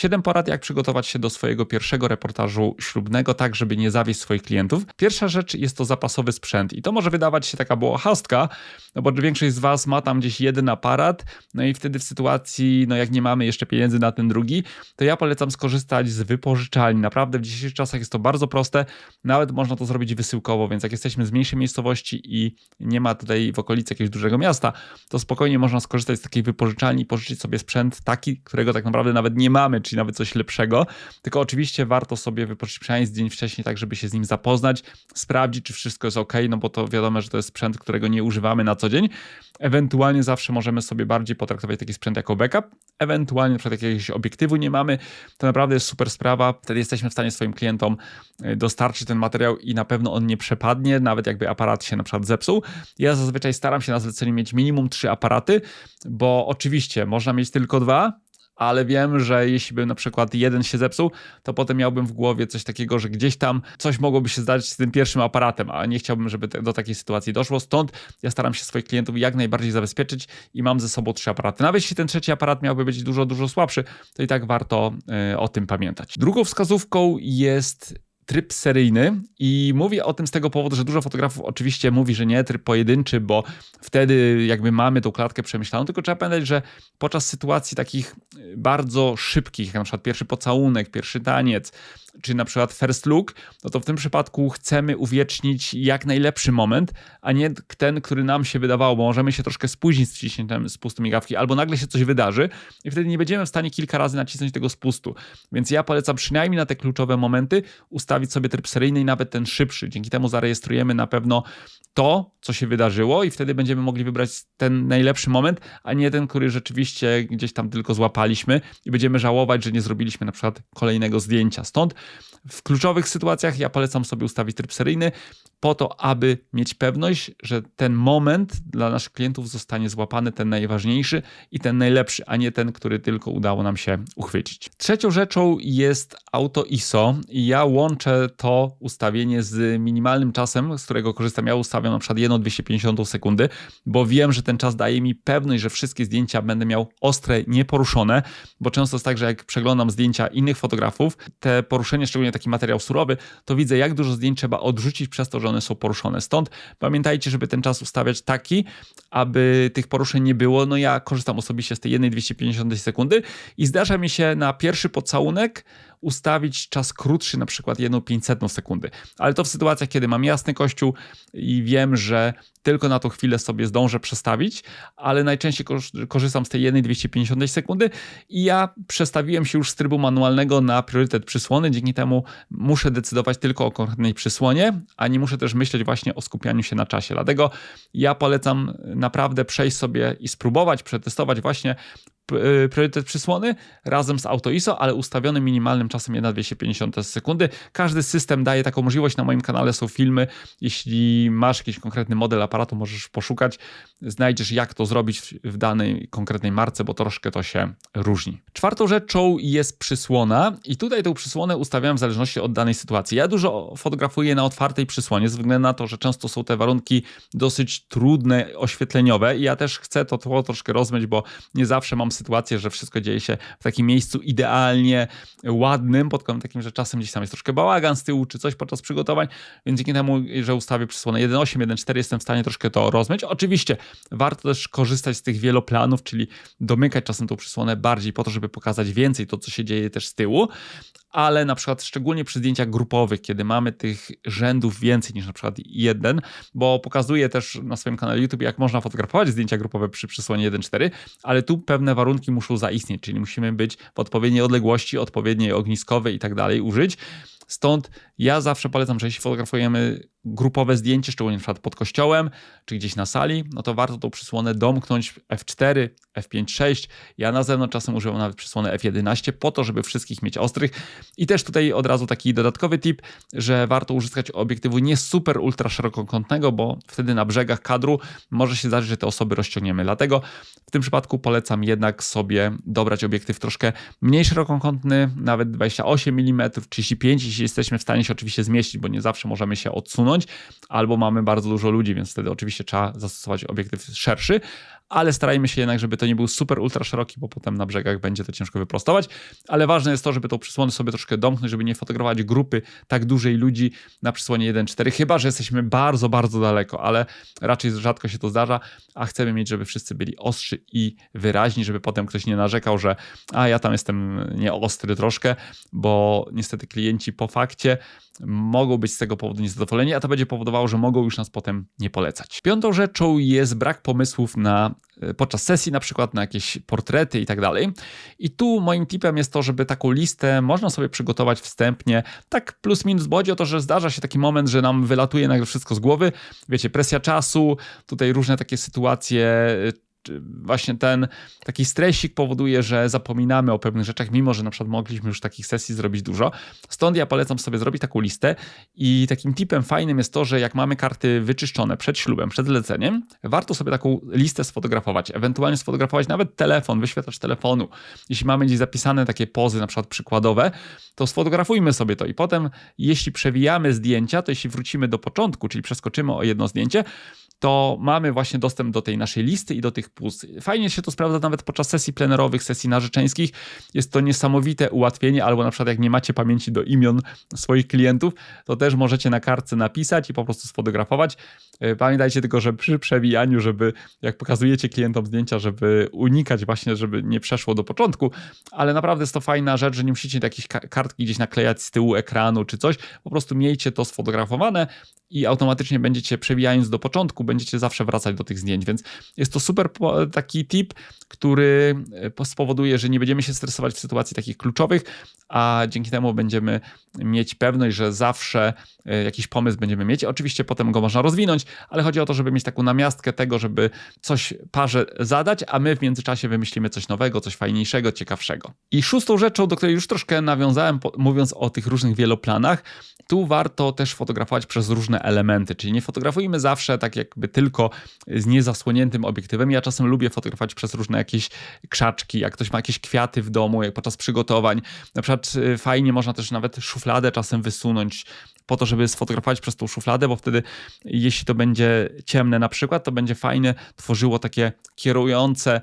7 porad, jak przygotować się do swojego pierwszego reportażu ślubnego, tak żeby nie zawieść swoich klientów. Pierwsza rzecz jest to zapasowy sprzęt i to może wydawać się taka błahostka, no bo większość z Was ma tam gdzieś jeden aparat, no i wtedy w sytuacji, no jak nie mamy jeszcze pieniędzy na ten drugi, to ja polecam skorzystać z wypożyczalni. Naprawdę w dzisiejszych czasach jest to bardzo proste, nawet można to zrobić wysyłkowo, więc jak jesteśmy z mniejszej miejscowości i nie ma tutaj w okolicy jakiegoś dużego miasta, to spokojnie można skorzystać z takiej wypożyczalni i pożyczyć sobie sprzęt taki, którego tak naprawdę nawet nie mamy, czyli nawet coś lepszego. Tylko oczywiście warto sobie wypożyczyć przynajmniej dzień wcześniej, tak żeby się z nim zapoznać, sprawdzić, czy wszystko jest ok, no bo to wiadomo, że to jest sprzęt, którego nie używamy na co dzień. Ewentualnie zawsze możemy sobie bardziej potraktować taki sprzęt jako backup, ewentualnie na przykład jakiegoś obiektywu nie mamy, to naprawdę jest super sprawa. Wtedy jesteśmy w stanie swoim klientom y, dostarczyć ten materiał i na pewno on nie przepadnie, nawet jakby aparat się na przykład zepsuł. Ja zazwyczaj staram się na zleceniu mieć minimum trzy aparaty, bo oczywiście można mieć tylko dwa, ale wiem, że jeśli by na przykład jeden się zepsuł, to potem miałbym w głowie coś takiego, że gdzieś tam coś mogłoby się zdarzyć z tym pierwszym aparatem, a nie chciałbym, żeby do takiej sytuacji doszło. Stąd ja staram się swoich klientów jak najbardziej zabezpieczyć i mam ze sobą trzy aparaty. Nawet jeśli ten trzeci aparat miałby być dużo, dużo słabszy, to i tak warto y, o tym pamiętać. Drugą wskazówką jest tryb seryjny i mówię o tym z tego powodu, że dużo fotografów oczywiście mówi, że nie tryb pojedynczy, bo wtedy jakby mamy tą klatkę przemyślaną, tylko trzeba pamiętać, że podczas sytuacji takich bardzo szybkich, jak na przykład pierwszy pocałunek, pierwszy taniec, czy na przykład first look, no to w tym przypadku chcemy uwiecznić jak najlepszy moment, a nie ten, który nam się wydawało, bo możemy się troszkę spóźnić z wciśnięciem spustu migawki, albo nagle się coś wydarzy i wtedy nie będziemy w stanie kilka razy nacisnąć tego spustu. Więc ja polecam przynajmniej na te kluczowe momenty ustawić sobie tryb seryjny i nawet ten szybszy. Dzięki temu zarejestrujemy na pewno to, co się wydarzyło i wtedy będziemy mogli wybrać ten najlepszy moment, a nie ten, który rzeczywiście gdzieś tam tylko złapaliśmy i będziemy żałować, że nie zrobiliśmy na przykład kolejnego zdjęcia. Stąd w kluczowych sytuacjach ja polecam sobie ustawić tryb seryjny po to, aby mieć pewność, że ten moment dla naszych klientów zostanie złapany, ten najważniejszy i ten najlepszy, a nie ten, który tylko udało nam się uchwycić. Trzecią rzeczą jest auto ISO i ja łączę to ustawienie z minimalnym czasem, z którego korzystam. Ja ustawiam na przykład 1,250 sekundy, bo wiem, że ten czas daje mi pewność, że wszystkie zdjęcia będę miał ostre, nieporuszone, bo często jest tak, że jak przeglądam zdjęcia innych fotografów, te poruszenie, szczególnie taki materiał surowy, to widzę, jak dużo zdjęć trzeba odrzucić przez to, że one są poruszone. Stąd pamiętajcie, żeby ten czas ustawiać taki, aby tych poruszeń nie było. No ja korzystam osobiście z tej 1,250 sekundy i zdarza mi się na pierwszy pocałunek ustawić czas krótszy, na przykład 1,500 sekundy. Ale to w sytuacjach, kiedy mam jasny kościół i wiem, że tylko na tą chwilę sobie zdążę przestawić, ale najczęściej korzystam z tej 1,250 sekundy i ja przestawiłem się już z trybu manualnego na priorytet przysłony, dzięki temu muszę decydować tylko o konkretnej przysłonie, a nie muszę też myśleć właśnie o skupianiu się na czasie. Dlatego ja polecam naprawdę przejść sobie i spróbować, przetestować właśnie priorytet przysłony razem z AutoISO, ale ustawiony minimalnym czasem 1,250 sekundy. Każdy system daje taką możliwość. Na moim kanale są filmy. Jeśli masz jakiś konkretny model aparatu, możesz poszukać, znajdziesz jak to zrobić w danej konkretnej marce, bo troszkę to się różni. Czwartą rzeczą jest przysłona i tutaj tę przysłonę ustawiam w zależności od danej sytuacji. Ja dużo fotografuję na otwartej przysłonie, ze względu na to, że często są te warunki dosyć trudne, oświetleniowe i ja też chcę to tło troszkę rozmyć, bo nie zawsze mam sytuację, że wszystko dzieje się w takim miejscu idealnie ładnym, pod kątem takim, że czasem gdzieś tam jest troszkę bałagan z tyłu, czy coś podczas przygotowań, więc dzięki temu, że ustawię przysłonę 1.8, 1.4 jestem w stanie troszkę to rozmyć. Oczywiście warto też korzystać z tych wieloplanów, czyli domykać czasem tą przysłonę bardziej po to, żeby pokazać więcej to, co się dzieje też z tyłu, ale na przykład szczególnie przy zdjęciach grupowych, kiedy mamy tych rzędów więcej niż na przykład jeden, bo pokazuję też na swoim kanale YouTube, jak można fotografować zdjęcia grupowe przy przysłonie 1.4, ale tu pewne warunki muszą zaistnieć, czyli musimy być w odpowiedniej odległości, odpowiedniej ogniskowej i tak dalej użyć. Stąd ja zawsze polecam, że jeśli fotografujemy grupowe zdjęcie, szczególnie na przykład pod kościołem, czy gdzieś na sali, no to warto tą przysłonę domknąć F4, F5, 6. Ja na zewnątrz czasem używam nawet przysłonę F11 po to, żeby wszystkich mieć ostrych. I też tutaj od razu taki dodatkowy tip, że warto użyskać obiektywu nie super ultra szerokokątnego, bo wtedy na brzegach kadru może się zdarzyć, że te osoby rozciągniemy. Dlatego w tym przypadku polecam jednak sobie dobrać obiektyw troszkę mniej szerokokątny, nawet 28 mm, 35, jeśli jesteśmy w stanie się oczywiście zmieścić, bo nie zawsze możemy się odsunąć, albo mamy bardzo dużo ludzi, więc wtedy oczywiście trzeba zastosować obiektyw szerszy, ale starajmy się jednak, żeby to nie był super ultra szeroki, bo potem na brzegach będzie to ciężko wyprostować, ale ważne jest to, żeby tą przysłonę sobie troszkę domknąć, żeby nie fotografować grupy tak dużej ludzi na przysłonie 1.4, chyba, że jesteśmy bardzo, bardzo daleko, ale raczej rzadko się to zdarza, a chcemy mieć, żeby wszyscy byli ostrzy i wyraźni, żeby potem ktoś nie narzekał, że a ja tam jestem nieostry troszkę, bo niestety klienci po fakcie mogą być z tego powodu niezadowoleni, a to będzie powodowało, że mogą już nas potem nie polecać. Piątą rzeczą jest brak pomysłów na podczas sesji, na przykład na jakieś portrety i tak dalej. I tu moim tipem jest to, żeby taką listę można sobie przygotować wstępnie, tak plus minus, bo chodzi o to, że zdarza się taki moment, że nam wylatuje nagle wszystko z głowy, wiecie, presja czasu, tutaj różne takie sytuacje, właśnie ten taki stresik powoduje, że zapominamy o pewnych rzeczach, mimo że na przykład mogliśmy już takich sesji zrobić dużo. Stąd ja polecam sobie zrobić taką listę i takim tipem fajnym jest to, że jak mamy karty wyczyszczone przed ślubem, przed zleceniem, warto sobie taką listę sfotografować, ewentualnie sfotografować nawet telefon, wyświetlacz telefonu. Jeśli mamy gdzieś zapisane takie pozy, na przykład przykładowe, to sfotografujmy sobie to i potem, jeśli przewijamy zdjęcia, to jeśli wrócimy do początku, czyli przeskoczymy o jedno zdjęcie, to mamy właśnie dostęp do tej naszej listy i do tych pust. Fajnie się to sprawdza nawet podczas sesji plenerowych, sesji narzeczeńskich. Jest to niesamowite ułatwienie, albo na przykład jak nie macie pamięci do imion swoich klientów, to też możecie na kartce napisać i po prostu sfotografować. E, pamiętajcie tylko, że przy przewijaniu, żeby jak pokazujecie klientom zdjęcia, żeby unikać właśnie, żeby nie przeszło do początku, ale naprawdę jest to fajna rzecz, że nie musicie jakieś kartki gdzieś naklejać z tyłu ekranu czy coś, po prostu miejcie to sfotografowane i automatycznie będziecie przewijając do początku, będziecie zawsze wracać do tych zdjęć, więc jest to super taki tip, który e, spowoduje, że nie będziemy się stresować w sytuacji takich kluczowych, a dzięki temu będziemy mieć pewność, że zawsze e, jakiś pomysł będziemy mieć. Oczywiście potem go można rozwinąć, ale chodzi o to, żeby mieć taką namiastkę tego, żeby coś parze zadać, a my w międzyczasie wymyślimy coś nowego, coś fajniejszego, ciekawszego. I szóstą rzeczą, do której już troszkę nawiązałem, mówiąc o tych różnych wieloplanach, tu warto też fotografować przez różne elementy, czyli nie fotografujmy zawsze tak jakby tylko z niezasłoniętym obiektywem. Ja czasem lubię fotografować przez różne jakieś krzaczki, jak ktoś ma jakieś kwiaty w domu, jak podczas przygotowań. Na przykład y, fajnie można też nawet szufladę czasem wysunąć po to, żeby sfotografować przez tą szufladę, bo wtedy jeśli to będzie ciemne na przykład, to będzie fajne, tworzyło takie kierujące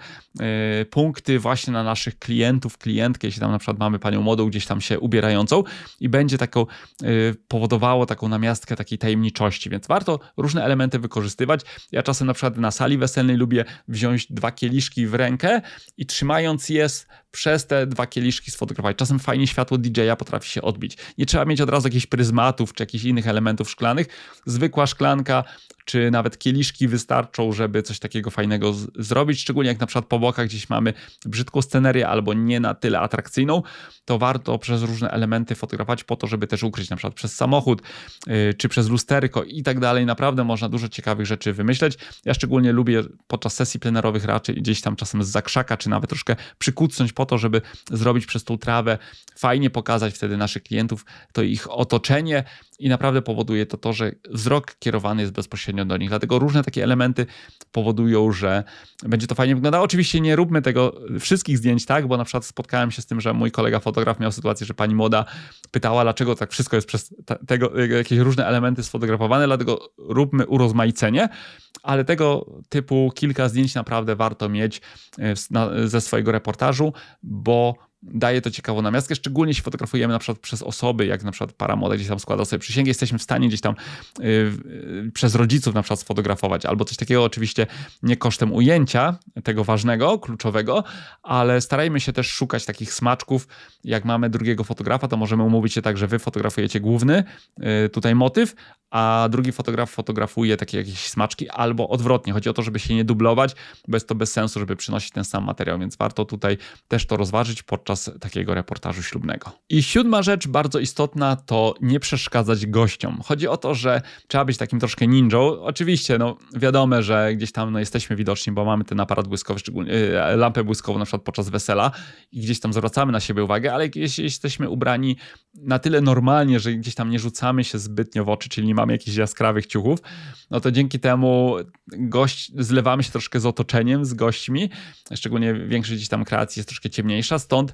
y, punkty właśnie na naszych klientów, klientkę, jeśli tam na przykład mamy panią młodą gdzieś tam się ubierającą i będzie taką, y, powodowało taką namiastkę takiej tajemniczości, więc warto różne elementy wykorzystywać. Ja czasem na przykład na sali weselnej lubię wziąć dwa kieliszki w rękę i trzymając je przez te dwa kieliszki sfotografować. Czasem fajnie światło DJ-a potrafi się odbić. Nie trzeba mieć od razu jakichś pryzmatów czy jakichś innych elementów szklanych. Zwykła szklanka czy nawet kieliszki wystarczą, żeby coś takiego fajnego zrobić, szczególnie jak na przykład po bokach gdzieś mamy brzydką scenerię albo nie na tyle atrakcyjną, to warto przez różne elementy fotografować po to, żeby też ukryć na przykład przez samochód, yy, czy przez lusterko i tak dalej. Naprawdę można dużo ciekawych rzeczy wymyśleć. Ja szczególnie lubię podczas sesji plenerowych raczej gdzieś tam czasem z zakrzaka, czy nawet troszkę przykucnąć po to, żeby zrobić przez tą trawę, fajnie pokazać wtedy naszych klientów, to ich otoczenie, i naprawdę powoduje to to, że wzrok kierowany jest bezpośrednio do nich. Dlatego różne takie elementy powodują, że będzie to fajnie wyglądało. Oczywiście nie róbmy tego wszystkich zdjęć, tak, bo na przykład spotkałem się z tym, że mój kolega fotograf miał sytuację, że pani młoda pytała, dlaczego tak wszystko jest przez tego, jakieś różne elementy sfotografowane, dlatego róbmy urozmaicenie, ale tego typu kilka zdjęć naprawdę warto mieć e, ze swojego reportażu, bo daje to ciekawą namiastkę, szczególnie jeśli fotografujemy na przykład przez osoby, jak na przykład para młoda gdzieś tam składa sobie przysięgę, jesteśmy w stanie gdzieś tam yy, yy, przez rodziców na przykład sfotografować, albo coś takiego oczywiście nie kosztem ujęcia tego ważnego, kluczowego, ale starajmy się też szukać takich smaczków, jak mamy drugiego fotografa, to możemy umówić się tak, że wy fotografujecie główny yy, tutaj motyw, a drugi fotograf fotografuje takie jakieś smaczki, albo odwrotnie. Chodzi o to, żeby się nie dublować, bo jest to bez sensu, żeby przynosić ten sam materiał, więc warto tutaj też to rozważyć podczas takiego reportażu ślubnego. I siódma rzecz, bardzo istotna, to nie przeszkadzać gościom. Chodzi o to, że trzeba być takim troszkę ninją. Oczywiście, no wiadomo, że gdzieś tam no, jesteśmy widoczni, bo mamy ten aparat błyskowy, szczególnie yy, lampę błyskową na przykład podczas wesela i gdzieś tam zwracamy na siebie uwagę, ale jeśli jesteśmy ubrani na tyle normalnie, że gdzieś tam nie rzucamy się zbytnio w oczy, czyli nie mamy jakichś jaskrawych ciuchów, no to dzięki temu gość, zlewamy się troszkę z otoczeniem, z gośćmi, szczególnie większość gdzieś tam kreacji jest troszkę ciemniejsza, stąd e,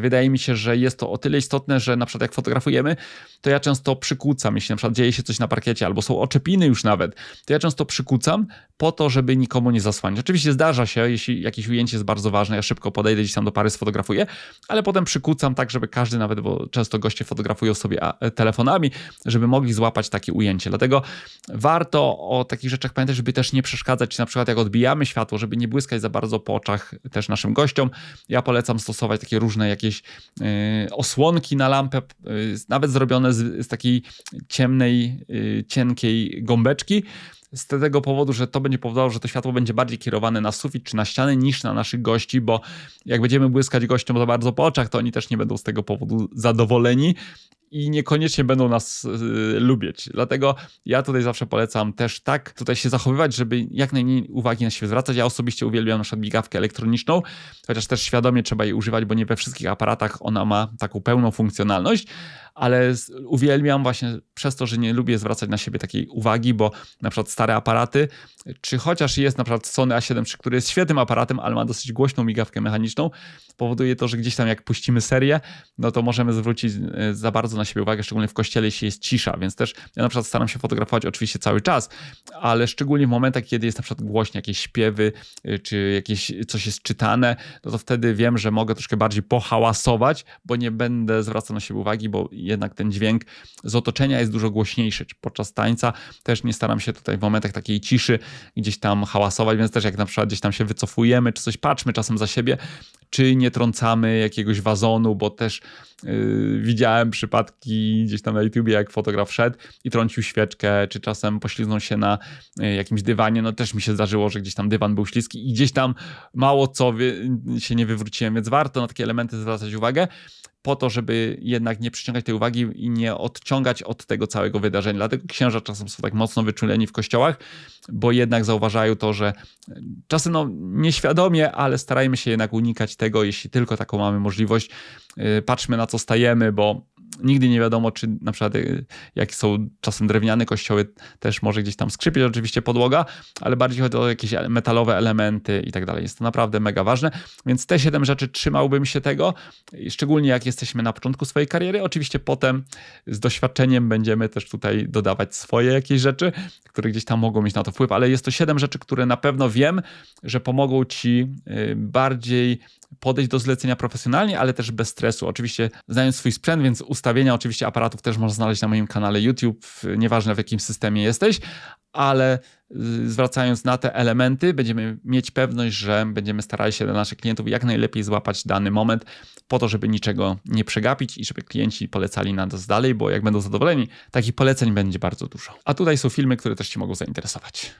wydaje mi się, że jest to o tyle istotne, że na przykład jak fotografujemy, to ja często przykucam, jeśli na przykład dzieje się coś na parkiecie albo są oczepiny już nawet, to ja często przykucam po to, żeby nikomu nie zasłaniać. Oczywiście zdarza się, jeśli jakieś ujęcie jest bardzo ważne, ja szybko podejdę gdzieś tam do pary, sfotografuję, ale potem przykucam tak, żeby każdy nawet, bo często goście fotografują sobie a, telefonami, żeby mogli złapać takie ujęcie. Dlatego warto o takich rzeczach pamiętać, żeby też nie przeszkadzać, na przykład jak odbijamy światło, żeby nie błyskać za bardzo po oczach też naszym gościom. Ja polecam stosować takie różne jakieś yy, osłonki na lampę, yy, nawet zrobione z, z takiej ciemnej, yy, cienkiej gąbeczki, z tego powodu, że to będzie powodowało, że to światło będzie bardziej kierowane na sufit czy na ścianę niż na naszych gości, bo jak będziemy błyskać gościom za bardzo po oczach, to oni też nie będą z tego powodu zadowoleni i niekoniecznie będą nas y, lubić. Dlatego ja tutaj zawsze polecam też tak tutaj się zachowywać, żeby jak najmniej uwagi na siebie zwracać. Ja osobiście uwielbiam na przykład migawkę elektroniczną, chociaż też świadomie trzeba jej używać, bo nie we wszystkich aparatach ona ma taką pełną funkcjonalność, ale uwielbiam właśnie przez to, że nie lubię zwracać na siebie takiej uwagi, bo na przykład stare aparaty, czy chociaż jest na przykład Sony A7 który jest świetnym aparatem, ale ma dosyć głośną migawkę mechaniczną, powoduje to, że gdzieś tam jak puścimy serię, no to możemy zwrócić e, za bardzo na siebie uwagę, szczególnie w kościele, jeśli jest cisza, więc też ja na przykład staram się fotografować oczywiście cały czas, ale szczególnie w momentach, kiedy jest na przykład głośno jakieś śpiewy, e, czy jakieś coś jest czytane, no to wtedy wiem, że mogę troszkę bardziej pohałasować, bo nie będę zwracał na siebie uwagi, bo jednak ten dźwięk z otoczenia jest dużo głośniejszy. Podczas tańca też nie staram się tutaj w momentach takiej ciszy gdzieś tam hałasować, więc też jak na przykład gdzieś tam się wycofujemy, czy coś patrzmy czasem za siebie, czy nie trącamy jakiegoś wazonu, bo też yy, widziałem przypadki gdzieś tam na YouTubie, jak fotograf szedł i trącił świeczkę, czy czasem poślizgnął się na yy, jakimś dywanie. No też mi się zdarzyło, że gdzieś tam dywan był śliski i gdzieś tam mało co się nie wywróciłem, więc warto na takie elementy zwracać uwagę po to, żeby jednak nie przyciągać tej uwagi i nie odciągać od tego całego wydarzenia. Dlatego księża czasem są tak mocno wyczuleni w kościołach, bo jednak zauważają to, że czasem no, nieświadomie, ale starajmy się jednak unikać tego, jeśli tylko taką mamy możliwość. Y, patrzmy na co stajemy, bo nigdy nie wiadomo, czy na przykład y, jak są czasem drewniane kościoły, też może gdzieś tam skrzypieć oczywiście podłoga, ale bardziej chodzi o jakieś metalowe elementy i tak dalej. Jest to naprawdę mega ważne, więc te siedem rzeczy trzymałbym się tego, szczególnie jak jesteśmy na początku swojej kariery. Oczywiście potem z doświadczeniem będziemy też tutaj dodawać swoje jakieś rzeczy, które gdzieś tam mogą mieć na to wpływ, ale jest to siedem rzeczy, które na pewno wiem, że pomogą ci y, bardziej podejść do zlecenia profesjonalnie, ale też bez stresu. Oczywiście znając swój sprzęt, więc ustawienia oczywiście aparatów też można znaleźć na moim kanale YouTube, nieważne w jakim systemie jesteś, ale y, zwracając na te elementy, będziemy mieć pewność, że będziemy starali się dla naszych klientów jak najlepiej złapać dany moment, po to, żeby niczego nie przegapić i żeby klienci polecali nas dalej, bo jak będą zadowoleni, takich poleceń będzie bardzo dużo. A tutaj są filmy, które też Ci mogą zainteresować.